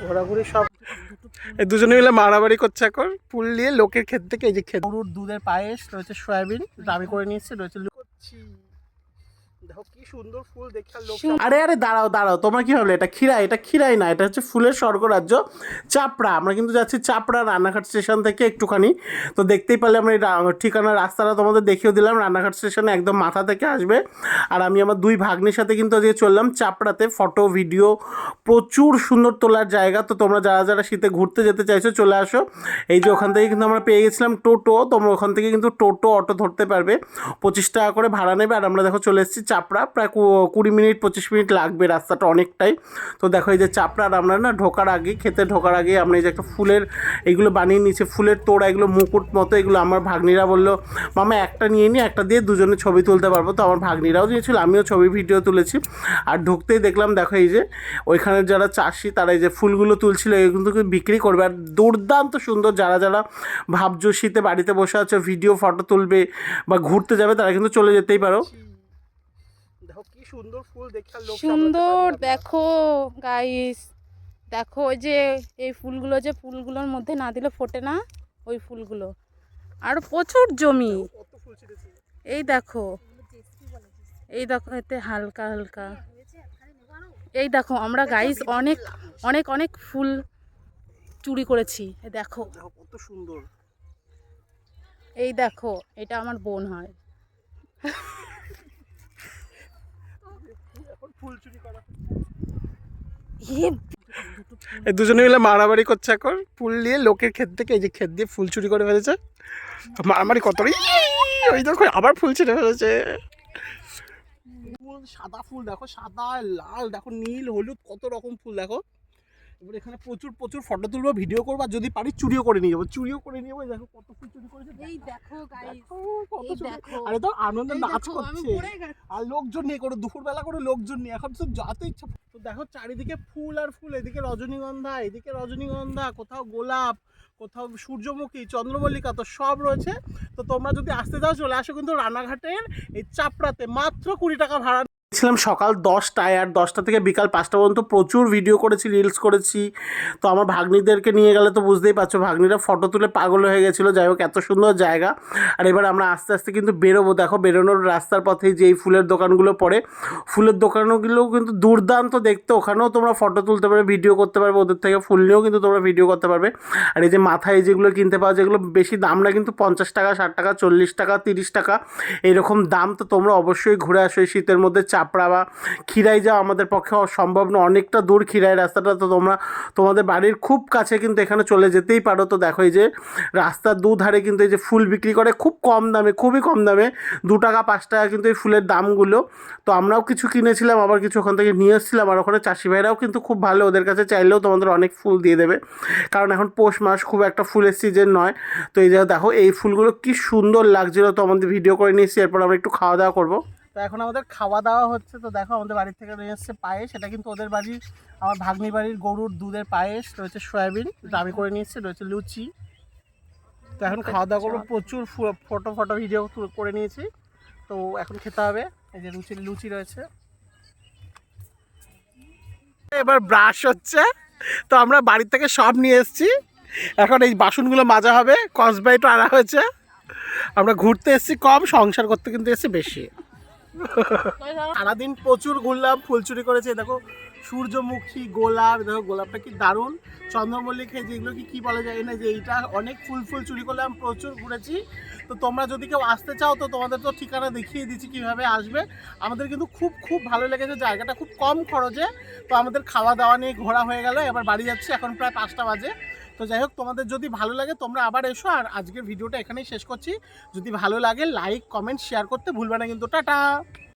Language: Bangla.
ঘোরাঘুরি সব এই দুজনে মিলে মারামারি করছে এখন। ফুল নিয়ে লোকের ক্ষেত থেকে এই যে ক্ষেত গরুর দুধের পায়েস রয়েছে সয়াবিন দামি আমি করে নিয়েছি রয়েছে লু- করছি। দেখো কি সুন্দর ফুল দেখে আর লোক আরে আরে, দাঁড়াও দাঁড়াও, তোমরা কি ভাবলে? এটা ক্ষীরা এটা ক্ষীরাই না, এটা হচ্ছে ফুলের স্বর্গরাজ্য চাপড়া। আমরা কিন্তু যাচ্ছি চাপড়া রান্নাঘাট স্টেশন থেকে একটুখানি। তো দেখতেই পারলে আমরা ঠিকানা, রাস্তাটা তোমাদের দেখিয়ে দিলাম। রান্নাঘাট স্টেশনে একদম মাথা থেকে আসবে। আর আমি আমার দুই ভাগ্নির সাথে কিন্তু আজকে চললাম চাপড়াতে। ফটো, ভিডিও, প্রচুর সুন্দর তোলার জায়গা। তো তোমরা যারা যারা শীতে ঘুরতে যেতে চাইছো, চলে আসো। এই যে ওখান থেকে কিন্তু আমরা পেয়ে গেছিলাম টোটো। তোমরা ওখান থেকে কিন্তু টোটো, অটো ধরতে পারবে। পঁচিশ টাকা করে ভাড়া নেবে। আর আমরা দেখো চলে এসেছি চাপড়া, প্রায় কুড়ি মিনিট, পঁচিশ মিনিট লাগবে রাস্তাটা অনেকটাই। তো দেখো এই যে চাপড়ার আমরা না ঢোকার আগে খেতে ঢোকার আগে আমরা এই যে একটা ফুলের এগুলো বানিয়ে নিয়েছি, ফুলের তোড়া, এগুলো মুকুট মতো, এগুলো আমার ভাগ্নিরা বলল, মামা একটা নিয়ে নিই একটা দিয়ে দুজনে ছবি তুলতে পারব। তো আমার ভাগ্নিরাও দিয়েছিল, আমিও ছবি, ভিডিও তুলেছি। আর ঢুকতেই দেখলাম, দেখো এই যে ওইখানে যারা চাষি, তারা এই যে ফুলগুলো তুলছিল, এগুলো কিন্তু বিক্রি করবে। আর দুর্দান্ত সুন্দর, যারা যারা ভাবছ শীতে বাড়িতে বসে আছে, ভিডিও, ফটো তুলবে বা ঘুরতে যাবে, তারা কিন্তু চলে যেতেই পারো। সুন্দর ফুল লোক সুন্দর দেখো গাইস দেখো ওই যে এই ফুলগুলো যে ফুলগুলোর মধ্যে না দিলে ফোটে না ওই ফুলগুলো। আর প্রচুর জমি। এই দেখো এই দেখো এতে হালকা হালকা। এই দেখো আমরা গাইস অনেক অনেক অনেক ফুল চুরি করেছি দেখো। দেখো কত সুন্দর। এই দেখো এটা আমার বোন হয় এখন ফুল চুরি করা। ইয়ে, এই দুজনে মিলে মারামারি করছে এখন। ফুল নিয়ে লোকের ক্ষেত থেকে এই যে ক্ষেত দিয়ে ফুল চুরি করে ফেলেছে। মারামারি কত? ওই দেখো আবার ফুল ছিঁড়ে ফেলেছে। সাদা ফুল দেখো সাদা লাল দেখো নীল হলুদ কত রকম ফুল দেখো। এবার এখানে প্রচুর প্রচুর ফটো তুলবো ভিডিও করব আর যদি পারি চুরিও করে নিয়ে যাব চুরিও করে নিয়ে যাব দেখো কত ফুল চুরি করেছে? এই দেখো গাইস এই দেখো। আরে তো আনন্দে নাচ করছে। আর লোকজন নিয়ে করে দুপুরবেলা করে লোকজন নিয়ে। এখন তো যত ইচ্ছা তো দেখো চারিদিকে ফুল আর ফুল এদিকে রজনীগন্ধা এদিকে রজনীগন্ধা কোথাও গোলাপ কোথাও সূর্যমুখী চন্দ্রমল্লিকা তো সব রয়েছে। তো তোমরা যদি আসতে চাও চলে আসো কিন্তু রানাঘাটের এই চাপড়াতে। মাত্র কুড়ি টাকা ভাড়া ছিলাম সকাল দশটায় আর দশটা থেকে বিকাল পাঁচটা পর্যন্ত প্রচুর ভিডিও করেছি রিলস করেছি। তো আমার ভাগ্নিদেরকে নিয়ে গেলে তো বুঝতেই পারছ, ভাগ্নিরা ফটো তুলে পাগল হয়ে গেছিল। যাই হোক, এত সুন্দর জায়গা। আর এবার আমরা আস্তে আস্তে কিন্তু বেরোবো। দেখো, বেরোনোর রাস্তার পথেই যেই ফুলের দোকানগুলো পড়ে, ফুলের দোকানগুলোও কিন্তু দুর্দান্ত দেখতে। ওখানেও তোমরা ফটো তুলতে পারবে ভিডিও করতে পারবে, ওদের থেকে ফুল নিয়েও কিন্তু তোমরা ভিডিও করতে পারবে। আর এই যে মাথায় যেগুলো কিনতে পাওয়া যেগুলো বেশি দাম না কিন্তু পঞ্চাশ টাকা, ষাট টাকা, চল্লিশ টাকা, তিরিশ টাকা এইরকম দাম। তো তোমরা অবশ্যই ঘুরে আসো এই শীতের মধ্যে চাপড়া বা খিরাই যাওয়া আমাদের পক্ষে সম্ভব না অনেকটা দূর খিরাই রাস্তাটা, তো তোমরা, তোমাদের বাড়ির খুব কাছে কিন্তু এখানে চলে যেতেই পারো। তো দেখো এই যে রাস্তার দুধারে কিন্তু এই যে ফুল বিক্রি করে, খুব কম দামে, খুবই কম দামে, দু টাকা, পাঁচ টাকা কিন্তু এই ফুলের দামগুলো। তো আমরাও কিছু কিনেছিলাম, আবার কিছু ওখান থেকে নিয়ে এসেছিলাম, আর ওখানে চাষি ভাইরাও কিন্তু খুব ভালো, ওদের কাছে চাইলেও তোমাদের অনেক ফুল দিয়ে দেবে। কারণ এখন পৌষ মাস খুব একটা ফুলের সিজন নয়। তো এই যে দেখো, এই ফুলগুলো কি সুন্দর লাগছিল, তো আমাদের ভিডিও করে নিয়েছি এরপর আমরা একটু খাওয়া দাওয়া করব। তো এখন আমাদের খাওয়া দাওয়া হচ্ছে। তো দেখো আমাদের বাড়ির থেকে নিয়ে এসছে পায়েস। এটা কিন্তু ওদের বাড়ির আমার ভাগ্নি বাড়ির গরুর দুধের পায়েস রয়েছে সয়াবিন আমি করে নিয়েছি রয়েছে লুচি। তো এখন খাওয়া দাওয়া করব প্রচুর ফটো ফটো ভিডিও করে নিয়েছি। তো এখন খেতে হবে এই যে লুচি লুচি রয়েছে। এবার ব্রাশ হচ্ছে। তো আমরা বাড়ির থেকে সব নিয়ে এসেছি। এখন এই বাসনগুলো মাজা হবে কসবাইটও আনা হয়েছে। আমরা ঘুরতে এসেছি কম সংসার করতে কিন্তু এসেছি বেশি। সারাদিন প্রচুর ঘুরলাম ফুল চুরি করেছে, দেখো, সূর্যমুখী গোলাপ, দেখো, গোলাপটা কি দারুণ। চন্দ্রমল্লিকা যেগুলো কি কি বলা যায়? না যে এইটা অনেক ফুল ফুল চুরি করলাম প্রচুর ঘুরেছি। তো তোমরা যদি কেউ আসতে চাও, তো তোমাদের তো ঠিকানা দেখিয়ে দিচ্ছি কীভাবে আসবে। আমাদের কিন্তু খুব খুব ভালো লেগেছে, জায়গাটা খুব কম খরচে। তো আমাদের খাওয়া দাওয়া নিয়ে ঘোরা হয়ে গেল, এবার বাড়ি যাচ্ছি, এখন প্রায় পাঁচটা বাজে। তো যাই হোক, তোমাদের যদি ভালো লাগে তোমরা আবার এসো। আর আজকের ভিডিওটা এখানেই শেষ করছি। যদি ভালো লাগে লাইক কমেন্ট শেয়ার করতে ভুলবে না কিন্তু। টাটা!